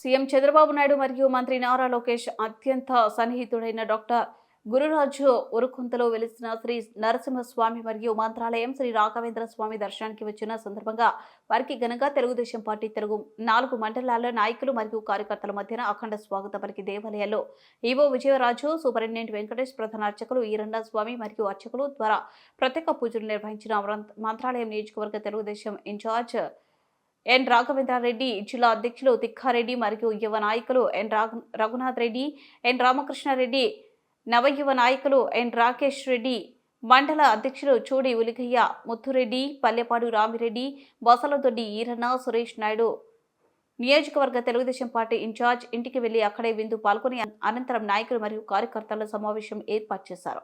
CM Chandrababu Naidu మరియు మంత్రి నారా లోకేష్ అత్యంత సన్నిహితుడైన డాక్టర్ గురురాజు ఉరుకుంతలో వెలిసిన శ్రీ నరసింహస్వామి మరియు మంత్రాలయం శ్రీ రాఘవేంద్ర స్వామి దర్శనానికి వచ్చిన సందర్భంగా వారికి ఘనంగా తెలుగుదేశం పార్టీ తెలుగు నాలుగు మండలాల నాయకులు మరియు కార్యకర్తల మధ్యన అఖండ స్వాగత పలికి దేవాలయాల్లో ఈవో విజయరాజు సూపరింటెండెంట్ వెంకటేష్ ప్రధాన అర్చకులు ఈరండా స్వామి మరియు అర్చకులు ద్వారా ప్రత్యేక పూజలు నిర్వహించిన మంత్రాలయం నియోజకవర్గ తెలుగుదేశం ఇన్ఛార్జ్ ఎన్ రాఘవేంద్రారెడ్డి జిల్లా అధ్యక్షులు తిక్కారెడ్డి మరియు యువ నాయకులు ఎన్ రఘునాథ్ రెడ్డి ఎన్ రామకృష్ణారెడ్డి నవయువ నాయకులు ఎన్ రాకేష్ రెడ్డి మండల అధ్యక్షులు చూడి ఉలిగయ్య ముత్తురెడ్డి పల్లెపాడు రామిరెడ్డి బసలదొడ్డి ఈరన్న సురేష్ నాయుడు. నియోజకవర్గ తెలుగుదేశం పార్టీ ఇన్ఛార్జ్ ఇంటికి వెళ్ళి అక్కడే విందు పాల్గొని అనంతరం నాయకులు మరియు కార్యకర్తల సమావేశం ఏర్పాటు చేశారు.